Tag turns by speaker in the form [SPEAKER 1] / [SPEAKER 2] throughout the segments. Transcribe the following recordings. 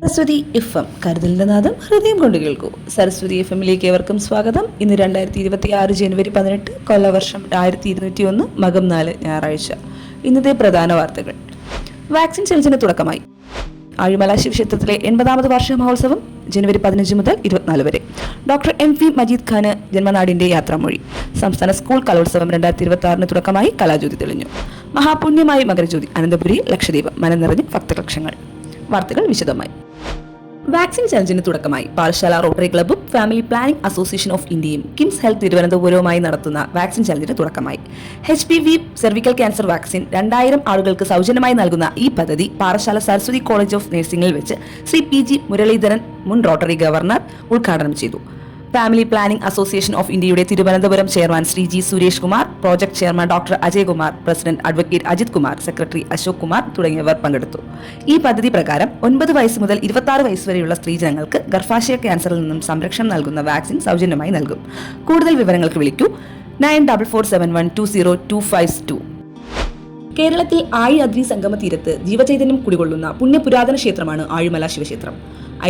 [SPEAKER 1] Saraswati F M കരുതലിന്റെ നാദം ഹൃദയം കൊണ്ട് കേൾക്കൂ. സരസ്വതി എഫ് എമ്മിലേക്ക് ഏവർക്കും സ്വാഗതം. ഇന്ന് രണ്ടായിരത്തി ഇരുപത്തി ആറ് ജനുവരി പതിനെട്ട് കൊല്ലവർഷം ആയിരത്തി ഇരുന്നൂറ്റി ഒന്ന് മകം നാല് ഞായറാഴ്ച. ഇന്നത്തെ പ്രധാന വാർത്തകൾ. വാക്സിൻ സെൽസിന് തുടക്കമായി. ആഴിമല ശിവക്ഷേത്രത്തിലെ എൺപതാമത് വാർഷിക മഹോത്സവം ജനുവരി പതിനഞ്ച് മുതൽ ഇരുപത്തിനാല് വരെ. Doctor M V Majeed Khan ജന്മനാടിന്റെ യാത്രാമൊഴി. സംസ്ഥാന സ്കൂൾ കലോത്സവം രണ്ടായിരത്തി ഇരുപത്തി ആറിന് തുടക്കമായി കലാജ്യോതി തെളിഞ്ഞു. മഹാപുണ്യമായി മകരജ്യോതി അനന്തപുരി ലക്ഷദ്വീപ് മനം നിറഞ്ഞ് ഭക്തലക്ഷങ്ങൾ വാർത്തകൾ വിശദമായി. വാക്സിൻ ചലഞ്ചിന് തുടക്കമായി. പാഠശാല റോട്ടറി ക്ലബ്ബും ഫാമിലി പ്ലാനിംഗ് അസോസിയേഷൻ ഓഫ് ഇന്ത്യയും കിംസ് ഹെൽത്ത് തിരുവനന്തപുരവുമായി നടത്തുന്ന വാക്സിൻ ചലഞ്ചിന് തുടക്കമായി. H P V cervical cancer vaccine രണ്ടായിരം ആളുകൾക്ക് സൗജന്യമായി നൽകുന്ന ഈ പദ്ധതി പാഠശാല സരസ്വതി കോളേജ് ഓഫ് നഴ്സിംഗിൽ വെച്ച് ശ്രീ പി ജി മുരളീധരൻ മുൻ റോട്ടറി ഗവർണർ ഉദ്ഘാടനം ചെയ്തു. ഫാമിലി പ്ലാനിംഗ് അസോസിയേഷൻ ഓഫ് ഇന്ത്യയുടെ Thiruvananthapuram chairman Shri G Suresh Kumar project chairman doctor Ajay Kumar president advocate Ajith Kumar secretary Ashok Kumar തുടങ്ങിയവർ പങ്കെടുത്തു. ഈ പദ്ധതി പ്രകാരം ഒൻപത് വയസ്സ് മുതൽ ഇരുപത്തി വയസ്സ് വരെയുള്ള സ്ത്രീജനങ്ങൾക്ക് ഗർഭാശയ ക്യാൻസറിൽ നിന്നും സംരക്ഷണം നൽകുന്ന വാക്സിൻ സൗജന്യമായി നൽകും. കൂടുതൽ വിവരങ്ങൾക്ക് വിളിക്കൂ nine double four seven one two zero two five two. കേരളത്തിൽ ആഴി അഗ്നി സംഗമ തീരത്ത് ജീവചൈതന്യം കുടികൊള്ളുന്ന പുണ്യപുരാതന ക്ഷേത്രമാണ് ആഴിമല ശിവക്ഷേത്രം.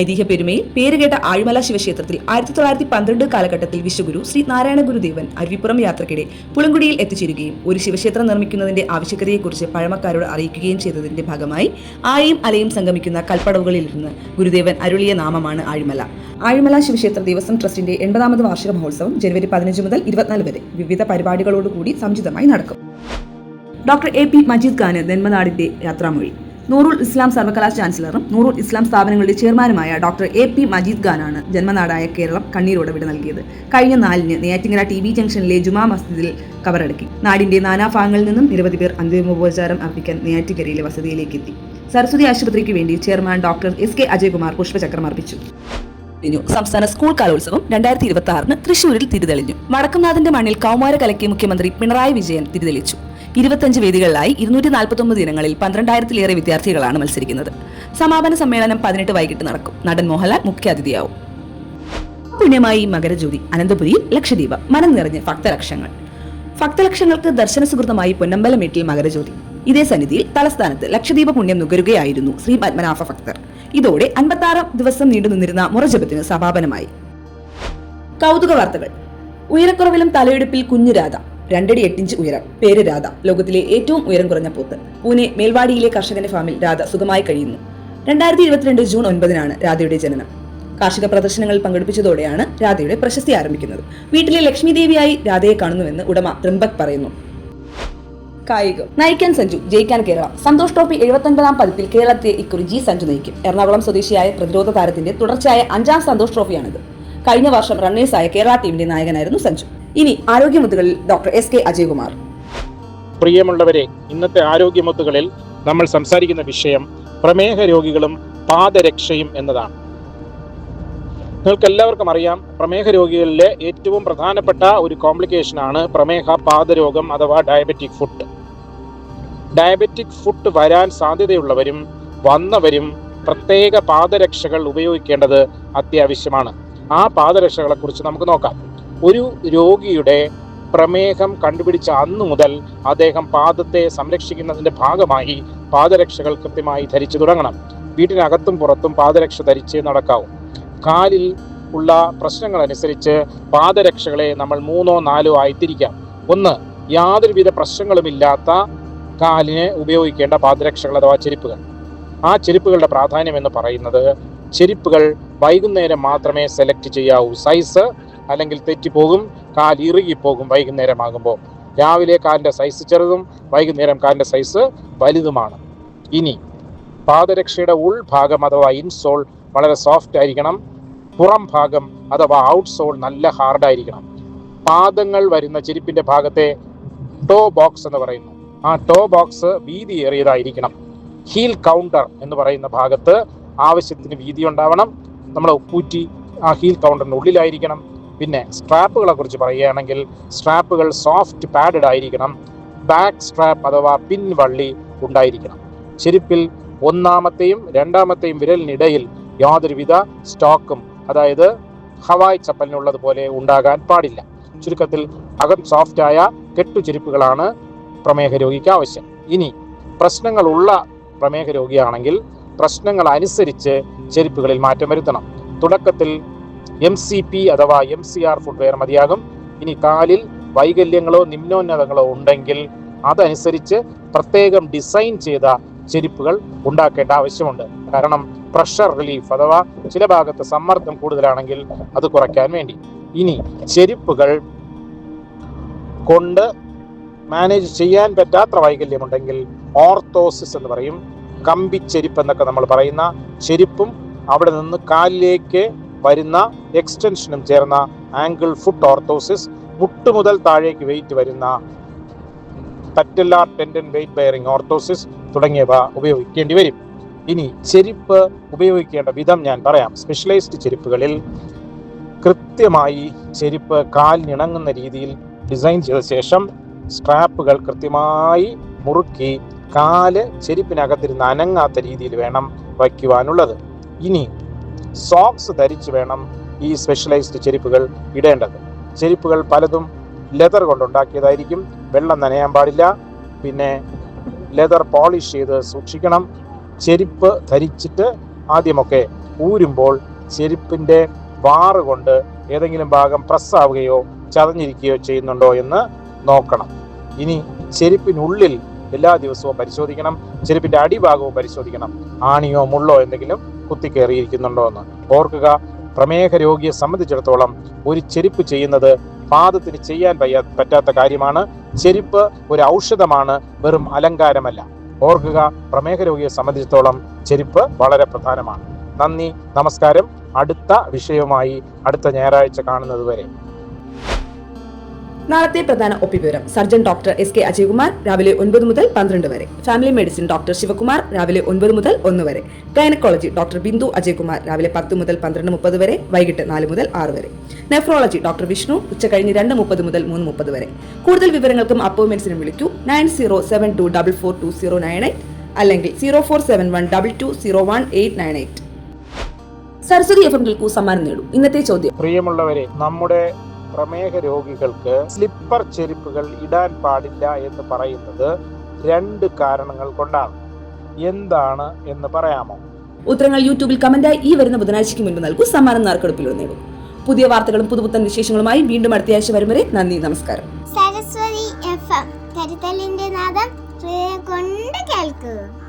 [SPEAKER 1] ഐതിഹ്യ പെരുമയിൽ പേരുകേട്ട ആഴിമല ശിവക്ഷേത്രത്തിൽ ആയിരത്തി തൊള്ളായിരത്തി പന്ത്രണ്ട് കാലഘട്ടത്തിൽ വിശ്വഗുരു ശ്രീ നാരായണ ഗുരുദേവൻ അരുവിപ്പുറം യാത്രക്കിടെ പുളങ്കുടിയിൽ എത്തിച്ചേരുകയും ഒരു ശിവക്ഷേത്രം നിർമ്മിക്കുന്നതിന്റെ ആവശ്യകതയെക്കുറിച്ച് പഴമക്കാരോട് അറിയിക്കുകയും ചെയ്തതിന്റെ ഭാഗമായി ആയും അലയും സംഗമിക്കുന്ന കൽപ്പടവുകളിൽ നിന്ന് ഗുരുദേവൻ അരുളിയ നാമമാണ് ആഴിമല. ആഴിമല ശിവക്ഷേത്ര ദേവസ്വം ട്രസ്റ്റിന്റെ എൺപതാമത് വാർഷിക മഹോത്സവം ജനുവരി പതിനഞ്ച് മുതൽ ഇരുപത്തിനാല് വരെ വിവിധ പരിപാടികളോടുകൂടി സംചിതമായി നടക്കും. Doctor A P Majeed Khan ജന്മനാടിന്റെ യാത്രാമൊഴി. നൂറുൽ ഇസ്ലാം സർവകലാശാല ചാൻസലറും നൂറുൽ ഇസ്ലാം സ്ഥാപനങ്ങളുടെ ചെയർമാനുമായ ഡോക്ടർ എ പി മജീദ് ഖാനാണ് ജന്മനാടായ കേരളം കണ്ണീരോടെ വിട നൽകിയത് കഴിഞ്ഞ നാലിന് നെയ്യാറ്റിങ്ങര ടി വി ജംഗ്ഷനിലെ ജുമാ മസ്ജിദിൽ കബറടക്കി. നാടിന്റെ നാനാഭാഗങ്ങളിൽ നിന്നും നിരവധി പേർ അന്തിമോപചാരം അർപ്പിക്കാൻ നെയ്യാറ്റിക്കരയിലെ വസതിയിലേക്ക് എത്തി സരസ്വതി ആശുപത്രിക്ക് വേണ്ടി chairman doctor S K Ajaykumar പുഷ്പചക്രം അർപ്പിച്ചു. സംസ്ഥാന സ്കൂൾ കലോത്സവം രണ്ടായിരത്തി ഇരുപത്തി ആറിന് തൃശൂരിൽ തിരിതെളിഞ്ഞു. വടക്കുംനാഥന്റെ മണ്ണിൽ കൗമാര കലക്കി മുഖ്യമന്ത്രി പിണറായി വിജയൻ തിരിതെളിച്ചു. ഇരുപത്തഞ്ച് വേദികളിലായി ഇരുന്നൂറ്റി നാൽപ്പത്തൊമ്പത് ദിനങ്ങളിൽ പന്ത്രണ്ടായിരത്തിലേറെ വിദ്യാർത്ഥികളാണ് മത്സരിക്കുന്നത്. സമാപന സമ്മേളനം പതിനെട്ട് വൈകിട്ട് നടക്കും. നടൻ മോഹൻലാൽ മുഖ്യാതിഥിയാവും. പുണ്യമായി മകരജ്യോതി അനന്തപുരിയിൽ ലക്ഷദ്വീപ് മനം നിറഞ്ഞ് ഭക്തലക്ഷങ്ങൾ. ഭക്തലക്ഷങ്ങൾക്ക് ദർശന സുഹൃതമായി പൊന്നമ്പലമേട്ടിൽ മകരജ്യോതി. ഇതേ സന്നിധിയിൽ തലസ്ഥാനത്ത് ലക്ഷദ്വീപ് പുണ്യം നുകരുകയായിരുന്നു ശ്രീ പത്മനാഭ ഭക്തർ. ഇതോടെ അൻപത്താറാം ദിവസം നീണ്ടു നിന്നിരുന്ന മുറജപത്തിന് സമാപനമായി. കൗതുക വാർത്തകൾ. ഉയരക്കുറവിലും തലയെടുപ്പിൽ കുഞ്ഞു രാധ. രണ്ടടി എട്ടിഞ്ച് ഉയരം. പേര് രാധ. ലോകത്തിലെ ഏറ്റവും ഉയരം കുറഞ്ഞ പോത്ത്. പൂനെ മേൽവാടിയിലെ കർഷകന്റെ ഫാമിൽ രാധ സുഖമായി കഴിയുന്നു. രണ്ടായിരത്തി ഇരുപത്തിരണ്ട് ജൂൺ ഒൻപതിനാണ് രാധയുടെ ജനനം. കാർഷിക പ്രദർശനങ്ങളിൽ പങ്കെടുപ്പിച്ചതോടെയാണ് രാധയുടെ പ്രശസ്തി ആരംഭിക്കുന്നത്. വീട്ടിലെ ലക്ഷ്മി ദേവിയായി രാധയെ കാണുന്നുവെന്ന് ഉടമ ത്രിംബക് പറയുന്നു. കായികം. നയിക്കാൻ സഞ്ജു ജയിക്കാൻ കേരളം. സന്തോഷ് ട്രോഫി എഴുപത്തൊൻപതാം പതിപ്പിൽ കേരളത്തെ ഇക്കുറി ജി സഞ്ജു നയിക്കും. എറണാകുളം സ്വദേശിയായ പ്രതിരോധ താരത്തിന്റെ തുടർച്ചയായ അഞ്ചാം സന്തോഷ് ട്രോഫിയാണിത്. കഴിഞ്ഞ വർഷം റണ്ണേഴ്സായ കേരള ടീമിന്റെ നായകനായിരുന്നു സഞ്ജു. ഇനി ആരോഗ്യമുത്തുകളിൽ ഡോക്ടർ എസ് കെ അജയ്കുമാർ.
[SPEAKER 2] പ്രിയമുള്ളവരെ ഇന്നത്തെ ആരോഗ്യമുത്തുകളിൽ നമ്മൾ സംസാരിക്കുന്ന വിഷയം പ്രമേഹ രോഗികളും പാദരക്ഷയും എന്നതാണ്. നിങ്ങൾക്ക് എല്ലാവർക്കും അറിയാം പ്രമേഹ രോഗികളിലെ ഏറ്റവും പ്രധാനപ്പെട്ട ഒരു കോംപ്ലിക്കേഷനാണ് പ്രമേഹ പാദരോഗം അഥവാ ഡയബറ്റിക് ഫുട്ട് ഡയബറ്റിക് ഫുട്ട് വരാൻ സാധ്യതയുള്ളവരും വന്നവരും പ്രത്യേക പാദരക്ഷകൾ ഉപയോഗിക്കേണ്ടത് അത്യാവശ്യമാണ്. ആ പാദരക്ഷകളെ കുറിച്ച് നമുക്ക് നോക്കാം. ഒരു രോഗിയുടെ പ്രമേഹം കണ്ടുപിടിച്ച അന്ന് മുതൽ അദ്ദേഹം പാദത്തെ സംരക്ഷിക്കുന്നതിന്റെ ഭാഗമായി പാദരക്ഷകൾ കൃത്യമായി ധരിച്ചു തുടങ്ങണം. വീട്ടിനകത്തും പുറത്തും പാദരക്ഷ ധരിച്ച് നടക്കാവും. കാലിൽ ഉള്ള പ്രശ്നങ്ങൾ അനുസരിച്ച് പാദരക്ഷകളെ നമ്മൾ മൂന്നോ നാലോ ആയി തിരിക്കാം ഒന്ന് യാതൊരുവിധ പ്രശ്നങ്ങളുമില്ലാത്ത കാലിന് ഉപയോഗിക്കേണ്ട പാദരക്ഷകൾ അഥവാ ചെരുപ്പുകൾ. ആ ചെരുപ്പുകളുടെ പ്രാധാന്യം എന്ന് പറയുന്നത് ചെരുപ്പുകൾ വൈകുന്നേരം മാത്രമേ സെലക്ട് ചെയ്യാവൂ. സൈസ് അല്ലെങ്കിൽ തെറ്റിപ്പോകും. കാൽ ഇറുകിപ്പോകും വൈകുന്നേരമാകുമ്പോൾ. രാവിലെ കാലിന്റെ സൈസ് ചെറുതും വൈകുന്നേരം കാലിന്റെ സൈസ് വലുതുമാണ്. ഇനി പാദരക്ഷയുടെ ഉൾഭാഗം അഥവാ ഇൻസോൾ വളരെ സോഫ്റ്റ് ആയിരിക്കണം. പുറം ഭാഗം അഥവാ ഔട്ട് സോൾ നല്ല ഹാർഡായിരിക്കണം പാദങ്ങൾ വരുന്ന ചെരുപ്പിന്റെ ഭാഗത്തെ ടോ ബോക്സ് എന്ന് പറയുന്നു. ആ ടോ ബോക്സ് വീതി ഏറിയതായിരിക്കണം. ഹീൽ കൗണ്ടർ എന്ന് പറയുന്ന ഭാഗത്ത് ആവശ്യത്തിന് വീതി ഉണ്ടാവണം. നമ്മൾ ഉപ്പൂറ്റി ആ ഹീൽ കൗണ്ടറിന്റെ ഉള്ളിലായിരിക്കണം പിന്നെ സ്ട്രാപ്പുകളെ കുറിച്ച് പറയുകയാണെങ്കിൽ സ്ട്രാപ്പുകൾ സോഫ്റ്റ് പാഡഡ് ആയിരിക്കണം ബാക്ക് സ്ട്രാപ്പ് അഥവാ പിൻവള്ളി ഉണ്ടായിരിക്കണം. ചെരുപ്പിൽ ഒന്നാമത്തെയും രണ്ടാമത്തെയും വിരലിനിടയിൽ യാതൊരുവിധ സ്റ്റോക്കും അതായത് ഹവായ് ചപ്പലിനുള്ളതുപോലെ ഉണ്ടാകാൻ പാടില്ല. ചുരുക്കത്തിൽ അകം സോഫ്റ്റായ കെട്ടു ചെരുപ്പുകളാണ് പ്രമേഹ രോഗിക്ക് ആവശ്യം. ഇനി പ്രശ്നങ്ങളുള്ള പ്രമേഹ രോഗിയാണെങ്കിൽ പ്രശ്നങ്ങൾ അനുസരിച്ച് ചെരുപ്പുകളിൽ മാറ്റം വരുത്തണം. തുടക്കത്തിൽ എം സി പി അഥവാ എം സി ആർ ഫുട്വെയർ മതിയാകും. ഇനി കാലിൽ വൈകല്യങ്ങളോ നിമ്നോന്നതങ്ങളോ ഉണ്ടെങ്കിൽ അതനുസരിച്ച് പ്രത്യേകം ഡിസൈൻ ചെയ്ത ചെരുപ്പുകൾ ഉണ്ടാക്കേണ്ട ആവശ്യമുണ്ട്. കാരണം പ്രഷർ റിലീഫ് അഥവാ ചില ഭാഗത്ത് സമ്മർദ്ദം കൂടുതലാണെങ്കിൽ അത് കുറയ്ക്കാൻ വേണ്ടി. ഇനി ചെരുപ്പുകൾ കൊണ്ട് മാനേജ് ചെയ്യാൻ പറ്റാത്ത വൈകല്യമുണ്ടെങ്കിൽ ഓർത്തോസിസ് എന്ന് പറയും. കമ്പിച്ചെരുപ്പ് എന്നൊക്കെ നമ്മൾ പറയുന്ന ചെരുപ്പും അവിടെ നിന്ന് കാലിലേക്ക് വരുന്ന എക്സ്റ്റൻഷനും ചേർന്ന ആംഗിൾ ഫുട്ട് ഓർത്തോസിസ് മുട്ട് മുതൽ താഴേക്ക് വെയിറ്റ് വരുന്ന patellar tendon weight bearing orthosis തുടങ്ങിയവ ഉപയോഗിക്കേണ്ടി വരും. ഇനി ചെരുപ്പ് ഉപയോഗിക്കേണ്ട വിധം ഞാൻ പറയാം. സ്പെഷ്യലൈസ്ഡ് ചെരുപ്പുകളിൽ കൃത്യമായി ചെരുപ്പ് കാലിനിണങ്ങുന്ന രീതിയിൽ ഡിസൈൻ ചെയ്ത ശേഷം സ്ട്രാപ്പുകൾ കൃത്യമായി മുറുക്കി കാൽ ചെരുപ്പിനകത്തിരുന്ന് അനങ്ങാത്ത രീതിയിൽ വേണം വയ്ക്കുവാനുള്ളത്. ഇനി സോക്സ് ധരിച്ചു വേണം ഈ സ്പെഷ്യലൈസ്ഡ് ചെരുപ്പുകൾ ഇടേണ്ടത്. ചെരുപ്പുകൾ പലതും ലെതർ കൊണ്ടുണ്ടാക്കിയതായിരിക്കും. വെള്ളം നനയാൻ പാടില്ല. പിന്നെ ലെതർ പോളിഷ് ചെയ്ത് സൂക്ഷിക്കണം. ചെരുപ്പ് ധരിച്ചിട്ട് ആദ്യമൊക്കെ ഊരുമ്പോൾ ചെരുപ്പിന്റെ വാറ് കൊണ്ട് ഏതെങ്കിലും ഭാഗം പ്രസ്സാവുകയോ ചതഞ്ഞിരിക്കുകയോ ചെയ്യുന്നുണ്ടോ എന്ന് നോക്കണം. ഇനി ചെരുപ്പിനുള്ളിൽ എല്ലാ ദിവസവും പരിശോധിക്കണം. ചെരുപ്പിന്റെ അടിഭാഗവും പരിശോധിക്കണം. ആണിയോ മുള്ളോ എന്തെങ്കിലും കുത്തിക്കേറിയിരിക്കുന്നുണ്ടോ എന്ന് ഓർക്കുക. പ്രമേഹ രോഗിയെ സംബന്ധിച്ചിടത്തോളം ഒരു ചെരുപ്പ് ചെയ്യുന്നത് പാദത്തിന് ചെയ്യാൻ പറ്റാത്ത കാര്യമാണ്. ചെരുപ്പ് ഒരു ഔഷധമാണ് വെറും അലങ്കാരമല്ല. ഓർക്കുക പ്രമേഹ രോഗിയെ സംബന്ധിച്ചിടത്തോളം ചെരുപ്പ് വളരെ പ്രധാനമാണ്. നന്ദി നമസ്കാരം. അടുത്ത വിഷയവുമായി അടുത്ത ഞായറാഴ്ച കാണുന്നത് വരെ.
[SPEAKER 1] നാളത്തെ പ്രധാന ഒപ്പിവിവരം. Surgeon doctor S K Ajaykumar രാവിലെ ഒൻപത് മുതൽ പന്ത്രണ്ട് വരെ. ഫാമിലി മെഡിസിൻ ഡോക്ടർ ശിവകുമാർ രാവിലെ ഒൻപത് മുതൽ ഒന്ന് വരെ. ഗൈനക്കോളജി ഡോക്ടർ ബിന്ദു അജയ്കുമാർ രാവിലെ പത്ത് മുതൽ പന്ത്രണ്ട് മുപ്പത് വരെ വൈകിട്ട് നാല് മുതൽ ആറ് വരെ. നെഫ്രോളജി ഡോക്ടർ വിഷ്ണു ഉച്ചകഴിഞ്ഞ് രണ്ട് മുപ്പത് മുതൽ മൂന്ന് മുപ്പത് വരെ. കൂടുതൽ വിവരങ്ങൾക്കും അപ്പോയിന്റ്മെന്റ്സിനും വിളിക്കൂ nine zero seven two double four two zero nine eight അല്ലെങ്കിൽ zero four seven one double two zero one eight nine eight. Saraswathi F M സമ്മാനം നേടൂ. ഇന്നത്തെ ചോദ്യം.
[SPEAKER 2] പ്രിയമുള്ളവരെ നമ്മുടെ പ്രമേഹ രോഗികൾക്ക് സ്ലിപ്പർ ചെരുപ്പുകൾ ഇടാൻ പാടില്ല എന്ന് പറയുന്നത് രണ്ട് കാരണങ്ങൾ കൊണ്ടാണ്. എന്താണ് എന്ന് പറയാമോ?
[SPEAKER 1] ഉത്തരങ്ങൾ യൂട്യൂബിൽ കമന്റായി ഈ വരുന്ന ബുധനാഴ്ചയ്ക്ക് മുൻപ് നൽകൂ. സമ്മാനം നാർക്കെടുപ്പിലൂടെ നേടും. പുതിയ വാർത്തകളും പുതുപുത്തൻ വിശേഷങ്ങളുമായി വീണ്ടും അടുത്ത ആഴ്ച വരും വരെ നന്ദി നമസ്കാരം.
[SPEAKER 3] Saraswathi F M. കരുതലിന്റെ നാദം കൊണ്ട് കേൾക്കൂ